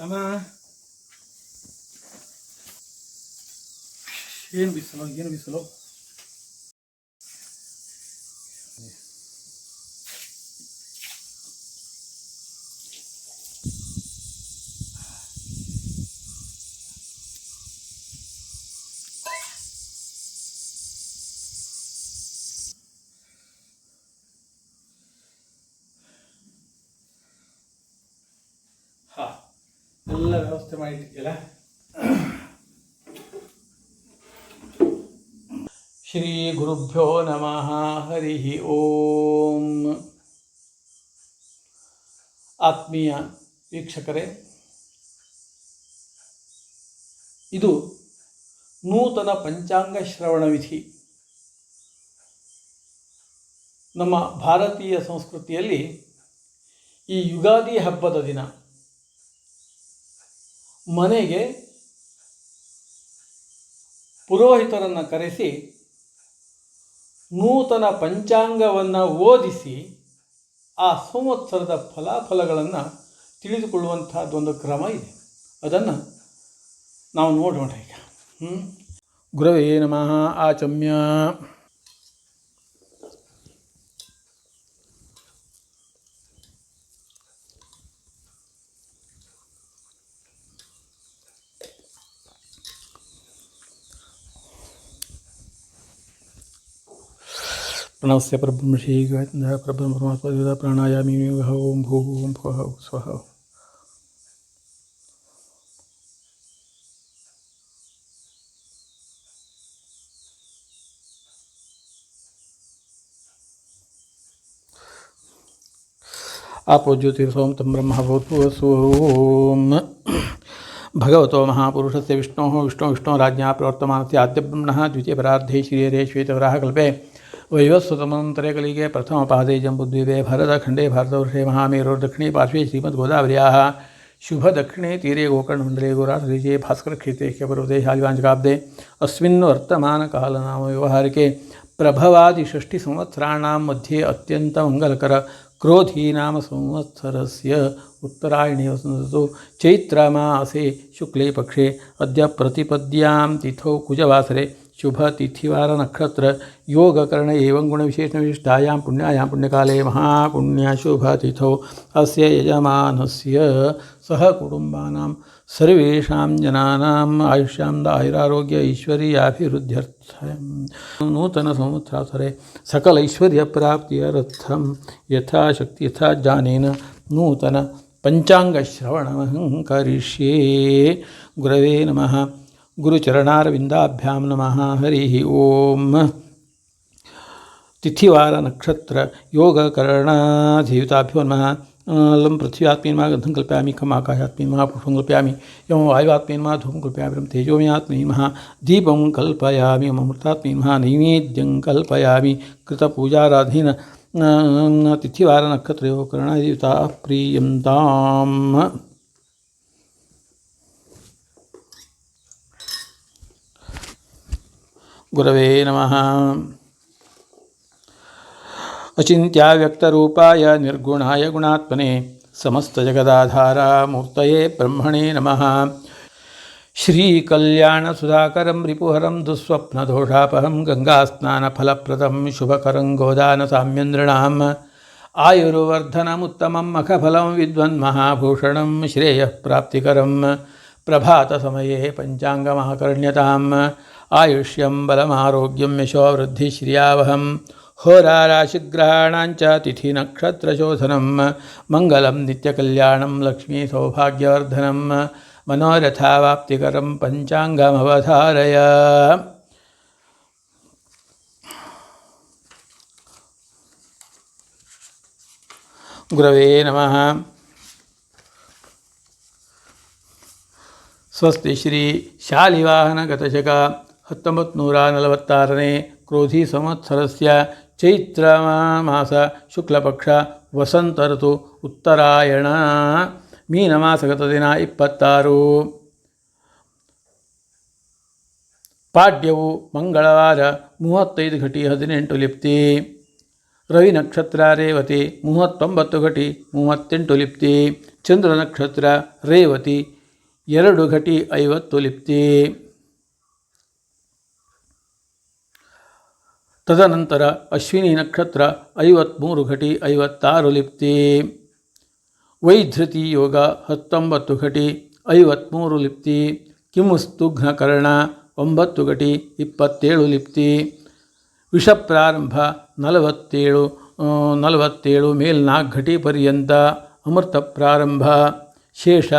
Tamam. Yeni bir slok, yeni bir slok. Ha. ಎಲ್ಲ ವ್ಯವಸ್ಥೆ ಮಾಡಿಟ್ಟಿದ್ಯಲ್ಲ ಶ್ರೀ ಗುರುಭ್ಯೋ ನಮಃ, ಹರಿ ಓಂ. ಆತ್ಮೀಯ ವೀಕ್ಷಕರೇ, ಇದು ನೂತನ ಪಂಚಾಂಗ ಶ್ರವಣ ವಿಧಿ. ನಮ್ಮ ಭಾರತೀಯ ಸಂಸ್ಕೃತಿಯಲ್ಲಿ ಈ ಯುಗಾದಿ ಹಬ್ಬದ ದಿನ. ಮನೆಗೆ ಪುರೋಹಿತರನ್ನು ಕರೆಸಿ ನೂತನ ಪಂಚಾಂಗವನ್ನು ಓದಿಸಿ ಆ ಸಂವತ್ಸರದ ಫಲಾಫಲಗಳನ್ನು ತಿಳಿದುಕೊಳ್ಳುವಂಥದ್ದೊಂದು ಕ್ರಮ ಇದೆ. ಅದನ್ನು ನಾವು ನೋಡೋಣ ಈಗ. ಗುರವೇ ನಮಃ. ಆಚಮ್ಯ. प्रणवस्य परब्रह्मशीघ्रः परब्रह्मपरमात्मा प्राणायामी ओं भू ओं स्वः स्व आपो ज्योतिर्सोम तम ब्रह्म भूतपूर्वस्वरूम भगवतो महापुरुषस्य विष्णोः, विष्णो आद्य ब्रह्म द्वितीय आद्यब्रह्मणः श्री श्रीहरे श्वेतवराह कल्पे वैवस्वतमन्तरे कलिगे प्रथमपादे जम्बुद्वीपे भरतखण्डे भारतवर्षे महामेरोर्दक्षिणे पार्श्वे शुभ दक्षिणे तीरे गोकर्णमण्डले गोराटदेशे भास्करक्षेत्रे पर्वते शालिवाञ्चकाब्दे अस्मिन् प्रभवादिष्टि प्रभवादिषष्टिसंवत्सराणां मध्ये अत्यन्तमङ्गलकर क्रोधीनाम संवत्सरस्य उत्तरायणे वसंतो चैत्रमासे शुक्ले पक्षे अद्य प्रतिपद्यां तिथौ कुजवासरे शुभतिथिवारनक्षत्र योगकर्ण एवं गुणविशेषणविशिष्टायां पुण्यायां पुण्यकाले महापुण्यशुभतिथौ अस्य यजमानस्य ಸಹ ಕುಟುಂಬಾನಾಂ ಸರ್ವೇಷಾಂ ಜನಾನಾಂ ಆಯುಷ್ಯಾಂ ಆಯುರಾರೋಗ್ಯ ಐಶ್ವರ್ಯಾಭಿವೃದ್ಧ್ಯರ್ಥ. ನೂತನ ಸಂವತ್ಸರಾಸರೆ ಸಕಲೈಶ್ವರ್ಯಪ್ರಾಪ್ತಿಯರ್ಥಂ ಯಥಾಶಕ್ತಿ ಯಥಾ ಜಾನೇನ ನೂತನ ಪಂಚಾಂಗಶ್ರವಣಮಹಂ ಕರಿಷ್ಯೇ ಗುರವೇ ನಮಃ. ಗುರುಚರಣಾರವಿಂದಾಭ್ಯಾಂ ನಮಃ. ಹರಿ ಓಂ. ತಿಥಿವಾರ ನಕ್ಷತ್ರ ಯೋಗಕರಣಾಧಿಯುತಾಭ್ಯೋ ನಮಃ. लं पृथ्व्यात्मीन्मा गन्धं कल्पयामि खम् आकाशात्मीन्मा पुष्पं कल्पयामि एवं वायुवात्मीन्मा धूपं कल्पयामि एवं तेजोमयात्मीन्मः दीपं कल्पयामि अमृतात्मीन्मः नैवेद्यं कल्पयामि, कृतपूजाराधीन तिथिवारनक्षत्रयोगकरणाधियुताः प्रीयन्ताम्। गुरवे नमः। अचिन्त्याव्यक्तरूपाय निर्गुणाय गुणात्मने समस्तजगदाधारामूर्तये ब्रह्मणे नमः। श्रीकल्याणसुधाकरं रिपुहरं दुःस्वप्नदोषापहं गङ्गास्नानफलप्रदं शुभकरं गोदानसाम्यन्द्रणाम् आयुर्वर्धनमुत्तमं मखफलं विद्वन्महाभूषणं श्रेयः प्राप्तिकरं प्रभातसमये पञ्चाङ्गमहाकर्ण्यताम् आयुष्यं बलमारोग्यं यशोवृद्धिश्रियावहं होराराशिग्रहाणाञ्च तिथिनक्षत्रशोधनं मङ्गलं नित्यकल्याणं लक्ष्मीसौभाग्यवर्धनं मनोरथावाप्तिकरं पञ्चाङ्गमवधारय गुरवे नमः ಸ್ವಸ್ತಿ ಶ್ರೀ ಶಾಲಿವಾಹನ ಗತಶಕ ಹತ್ತೊಂಬತ್ತು ನೂರ ನಲವತ್ತಾರನೇ ಕ್ರೋಧಿ ಸಂವತ್ಸರಸ್ಯ ಚೈತ್ರ ಮಾಸ ಶುಕ್ಲಪಕ್ಷ ವಸಂತ ಋತು ಉತ್ತರಾಯಣ ಮೀನ ಮಾಸಗತ ದಿನ ಇಪ್ಪತ್ತಾರು ಪಾಡ್ಯವು ಮಂಗಳವಾರ ಮೂವತ್ತೈದು ಘಟಿ ಹದಿನೆಂಟು ಲಿಪ್ತಿ. ರವಿ ನಕ್ಷತ್ರ ರೇವತಿ ಮೂವತ್ತೊಂಬತ್ತು ಘಟಿ ಮೂವತ್ತೆಂಟು ಲಿಪ್ತಿ. ಚಂದ್ರ ನಕ್ಷತ್ರ ರೇವತಿ ಎರಡು ಘಟಿ ಐವತ್ತು ಲಿಪ್ತಿ. ತದನಂತರ ಅಶ್ವಿನಿ ನಕ್ಷತ್ರ ಐವತ್ತ್ಮೂರು ಘಟಿ ಐವತ್ತಾರು ಲಿಪ್ತಿ. ವೈಧೃತಿ ಯೋಗ ಹತ್ತೊಂಬತ್ತು ಘಟಿ ಐವತ್ತ್ಮೂರು ಲಿಪ್ತಿ. ಕಿಮುಸ್ತುಘ್ನಕರ್ಣ ಒಂಬತ್ತು ಘಟಿ ಇಪ್ಪತ್ತೇಳು ಲಿಪ್ತಿ. ವಿಷಪ್ರಾರಂಭ ನಲವತ್ತೇಳು ಆ, ನಲವತ್ತೇಳು ಮೇಲ್ನಾಲ್ಕು ಘಟಿ ಪರ್ಯಂತ ಅಮೃತ ಪ್ರಾರಂಭ. ಶೇಷ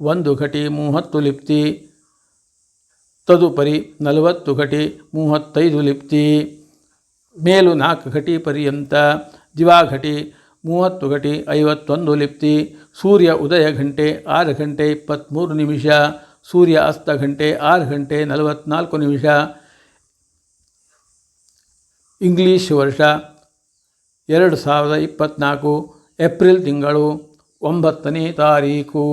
ಒಂದು ಘಟಿ ಮೂವತ್ತು ಲಿಪ್ತಿ. ತದುಪರಿ ನಲವತ್ತು ಘಟಿ ಮೂವತ್ತೈದು ಲಿಪ್ತಿ. ಮೇಲು ನಾಲ್ಕು ಘಟಿ ಪರ್ಯಂತ ದಿವಾಘಟಿ ಮೂವತ್ತು ಘಟಿ ಐವತ್ತೊಂದು ಲಿಪ್ತಿ ಸೂರ್ಯ ಉದಯ ಗಂಟೆ ಆರು ಗಂಟೆ ಇಪ್ಪತ್ತ್ಮೂರು ನಿಮಿಷ ಸೂರ್ಯ ಅಸ್ತ ಗಂಟೆ ಆರು ಗಂಟೆ ನಲವತ್ತ್ನಾಲ್ಕು ನಿಮಿಷ ಇಂಗ್ಲೀಷ್ ವರ್ಷ ಎರಡು ಸಾವಿರದ ಇಪ್ಪತ್ತ್ನಾಲ್ಕು ಏಪ್ರಿಲ್ ತಿಂಗಳು ಒಂಬತ್ತನೇ ತಾರೀಕು.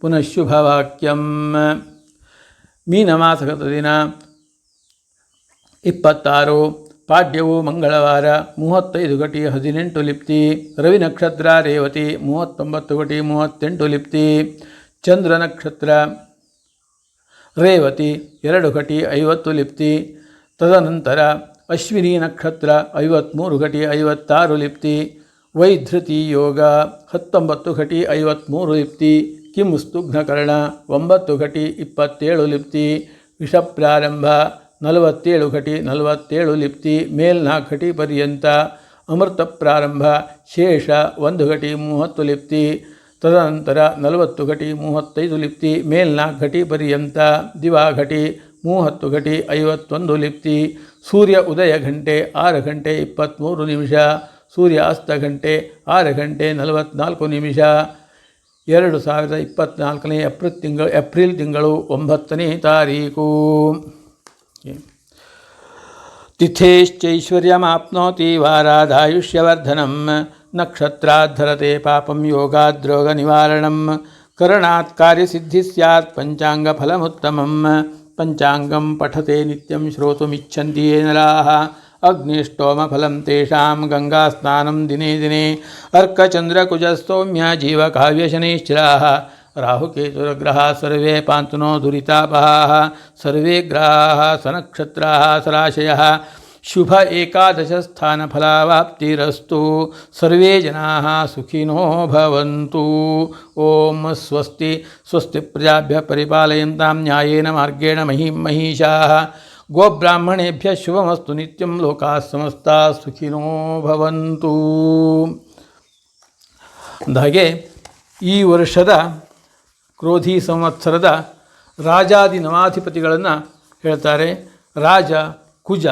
ಪುನಃ ಶುಭವಾಕ್ಯಂ. ಮೀನಮಾಸಕದ ದಿನ ಇಪ್ಪತ್ತಾರು. ಪಾಡ್ಯವು ಮಂಗಳವಾರ ಮೂವತ್ತೈದು ಗಟಿ ಹದಿನೆಂಟು ಲಿಪ್ತಿ, ರವಿ ನಕ್ಷತ್ರ ರೇವತಿ ಮೂವತ್ತೊಂಬತ್ತು ಗಟಿ ಮೂವತ್ತೆಂಟು ಲಿಪ್ತಿ, ಚಂದ್ರ ನಕ್ಷತ್ರ ರೇವತಿ ಎರಡು ಗಟಿ ಐವತ್ತು ಲಿಪ್ತಿ, ತದನಂತರ ಅಶ್ವಿನಿ ನಕ್ಷತ್ರ ಐವತ್ತ್ಮೂರು ಗಟಿ ಐವತ್ತಾರು ಲಿಪ್ತಿ, ವೈಧೃತಿ ಯೋಗ ಹತ್ತೊಂಬತ್ತು ಘಟಿ ಐವತ್ತ್ಮೂರು ಲಿಪ್ತಿ ಕಿಮುಸ್ತುಘ್ನಕರ್ಣ ಒಂಬತ್ತು ಘಟಿ ಇಪ್ಪತ್ತೇಳು ಲಿಪ್ತಿ, ವಿಷಪ್ರಾರಂಭ ನಲವತ್ತೇಳು ಘಟಿ ನಲವತ್ತೇಳು ಲಿಪ್ತಿ ಮೇಲ್ನಾಲ್ಕು ಘಟಿ ಪರ್ಯಂತ ಅಮೃತ ಪ್ರಾರಂಭ ಶೇಷ ಒಂದು ಘಟಿ ಮೂವತ್ತು ಲಿಪ್ತಿ. ತದನಂತರ ನಲವತ್ತು ಘಟಿ ಮೂವತ್ತೈದು ಲಿಪ್ತಿ ಮೇಲ್ನಾಲ್ಕು ಘಟಿ ಪರ್ಯಂತ ದಿವಾಘಟಿ ಮೂವತ್ತು ಘಟಿ ಐವತ್ತೊಂದು ಲಿಪ್ತಿ. ಸೂರ್ಯ ಉದಯ ಗಂಟೆ ಆರು ಗಂಟೆ ಇಪ್ಪತ್ತ್ಮೂರು ನಿಮಿಷ. ಸೂರ್ಯ ಅಸ್ತ ಗಂಟೆ ಆರು ಗಂಟೆ ನಲವತ್ತ್ನಾಲ್ಕು ನಿಮಿಷ. ಎರಡು ಸಾವಿರದ ಇಪ್ಪತ್ತ್ನಾಲ್ಕನೇ ಏಪ್ರಿಲ್ ತಿಂಗಳು ಏಪ್ರಿಲ್ ತಿಂಗಳು ಒಂಬತ್ತನೇ ತಾರೀಕು. ये तिथेश्चैश्वर्यमाप्नोति वाराधायुष्यवर्धनं नक्षत्राद्धरते पापं योगाद्रोगनिवारणं करणात् कार्यसिद्धिः स्यात् पञ्चाङ्गफलमुत्तमं पञ्चाङ्गं पठते नित्यं श्रोतुमिच्छन्ति ये नराः, अग्निष्टोमफलं तेषां गङ्गास्नानं दिने दिने अर्कचन्द्रकुजस्तौम्या जीवकाव्यशनैश्चिराः राहुकेतुरग्रहाः सर्वे पान्तुनो दुरितापहाः सर्वे ग्रहाः सनक्षत्राः सराशयः शुभ एकादशस्थानफलावाप्तिरस्तु सर्वे जनाः सुखिनो भवन्तु ॐ स्वस्ति स्वस्ति प्रजाभ्यः परिपालयन्तां न्यायेन मार्गेण महीं महिषाः गोब्राह्मणेभ्यः शुभमस्तु नित्यं लोकाः समस्ताः सुखिनो ಭವಂತು ಅಂದಹಾಗೆ ಈ ವರ್ಷದ ಕ್ರೋಧಿ ಸಂವತ್ಸರದ ರಾಜಾದಿ ನವಾಧಿಪತಿಗಳನ್ನು ಹೇಳ್ತಾರೆ. ರಾಜ, ಕುಜ,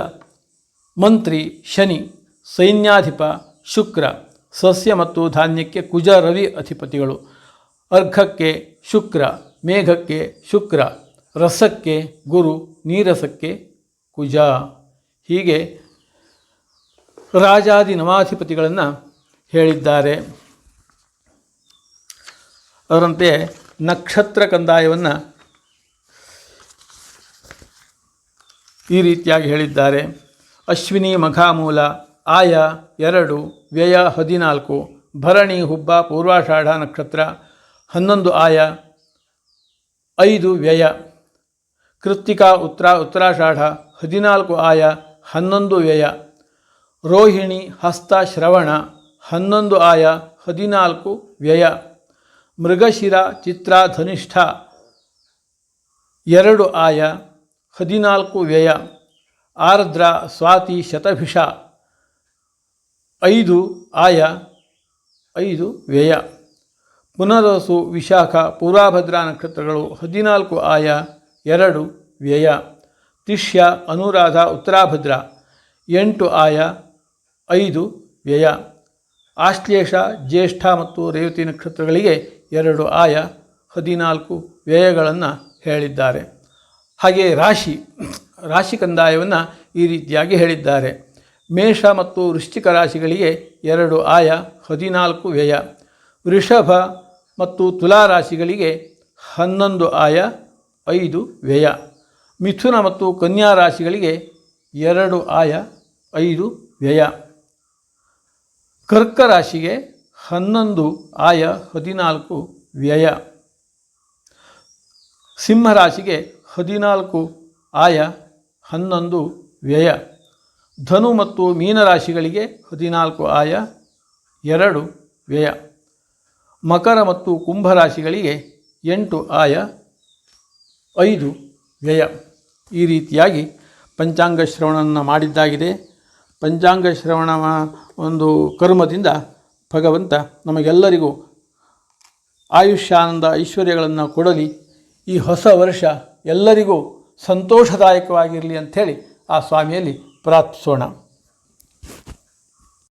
ಮಂತ್ರಿ, ಶನಿ, ಸೈನ್ಯಾಧಿಪ, ಶುಕ್ರ, ಸಸ್ಯ ಮತ್ತು ಧಾನ್ಯಕ್ಕೆ ಕುಜ ರವಿ ಅಧಿಪತಿಗಳು. ಅರ್ಘಕ್ಕೆ ಶುಕ್ರ, ಮೇಘಕ್ಕೆ ಶುಕ್ರ, ರಸಕ್ಕೆ ಗುರು, ನೀರಸಕ್ಕೆ ಕುಜ. ಹೀಗೆ ರಾಜಾದಿ ನವಾಧಿಪತಿಗಳನ್ನು ಹೇಳಿದ್ದಾರೆ. ಅದರಂತೆ ನಕ್ಷತ್ರ ಕಂದಾಯವನ್ನು ಈ ರೀತಿಯಾಗಿ ಹೇಳಿದ್ದಾರೆ. ಅಶ್ವಿನಿ ಮಘಾಮೂಲ, ಆಯ ಎರಡು, ವ್ಯಯ ಹದಿನಾಲ್ಕು, ಭರಣಿ ಹುಬ್ಬ, ಪೂರ್ವಾಷಾಢ ನಕ್ಷತ್ರ, ಹನ್ನೊಂದು ಆಯ, ಐದು ವ್ಯಯ, ಕೃತ್ತಿಕಾ ಉತ್ತರ, ಉತ್ತರಾಷಾಢ, ಹದಿನಾಲ್ಕು ಆಯ, ಹನ್ನೊಂದು ವ್ಯಯ, ರೋಹಿಣಿ, ಹಸ್ತ ಶ್ರವಣ, ಹನ್ನೊಂದು ಆಯ, ಹದಿನಾಲ್ಕು ವ್ಯಯ. ಮೃಗಶಿರ, ಚಿತ್ರ, ಧನಿಷ್ಠ. ಎರಡು ಆಯ, ಹದಿನಾಲ್ಕು ವ್ಯಯ. ಆರ್ದ್ರ, ಸ್ವಾತಿ, ಶತಭಿಷ. ಐದು ಆಯ, ಐದು ವ್ಯಯ. ಪುನರಸು, ವಿಶಾಖ, ಪೂರಾಭದ್ರಾ ನಕ್ಷತ್ರಗಳು, ಹದಿನಾಲ್ಕು ಆಯ, ಎರಡು ವ್ಯಯ. ತಿಷ್ಯ, ಅನುರಾಧ, ಉತ್ತರಾಭದ್ರ. ಎಂಟು ಆಯ, ಐದು ವ್ಯಯ. ಆಶ್ಲೇಷ, ಜ್ಯೇಷ್ಠ ಮತ್ತು ರೇವತಿ ನಕ್ಷತ್ರಗಳಿಗೆ ಎರಡು ಆಯ ಹದಿನಾಲ್ಕು ವ್ಯಯಗಳನ್ನು ಹೇಳಿದ್ದಾರೆ. ಹಾಗೆ ರಾಶಿ ರಾಶಿ ಕಂದಾಯವನ್ನು ಈ ರೀತಿಯಾಗಿ ಹೇಳಿದ್ದಾರೆ. ಮೇಷ ಮತ್ತು ವೃಶ್ಚಿಕ ರಾಶಿಗಳಿಗೆ ಎರಡು ಆಯ ಹದಿನಾಲ್ಕು ವ್ಯಯ. ವೃಷಭ ಮತ್ತು ತುಲಾ ರಾಶಿಗಳಿಗೆ ಹನ್ನೊಂದು ಆಯ ಐದು ವ್ಯಯ. ಮಿಥುನ ಮತ್ತು ಕನ್ಯಾ ರಾಶಿಗಳಿಗೆ ಎರಡು ಆಯ ಐದು ವ್ಯಯ. ಕರ್ಕ ರಾಶಿಗೆ ಹನ್ನೊಂದು ಆಯ ಹದಿನಾಲ್ಕು ವ್ಯಯ. ಸಿಂಹರಾಶಿಗೆ ಹದಿನಾಲ್ಕು ಆಯ ಹನ್ನೊಂದು ವ್ಯಯ. ಧನು ಮತ್ತು ಮೀನರಾಶಿಗಳಿಗೆ ಹದಿನಾಲ್ಕು ಆಯ ಎರಡು ವ್ಯಯ. ಮಕರ ಮತ್ತು ಕುಂಭರಾಶಿಗಳಿಗೆ ಎಂಟು ಆಯ ಐದು ವ್ಯಯ. ಈ ರೀತಿಯಾಗಿ ಪಂಚಾಂಗ ಶ್ರವಣವನ್ನು ಮಾಡಿದ್ದಾಗಿದೆ. ಪಂಚಾಂಗ ಶ್ರವಣ ಒಂದು ಕರ್ಮದಿಂದ ಭಗವಂತ ನಮಗೆಲ್ಲರಿಗೂ ಆಯುಷ್ಯಾನಂದ ಐಶ್ವರ್ಯಗಳನ್ನು ಕೊಡಲಿ. ಈ ಹೊಸ ವರ್ಷ ಎಲ್ಲರಿಗೂ ಸಂತೋಷದಾಯಕವಾಗಿರಲಿ ಅಂಥೇಳಿ ಆ ಸ್ವಾಮಿಯಲ್ಲಿ ಪ್ರಾರ್ಥಿಸೋಣ.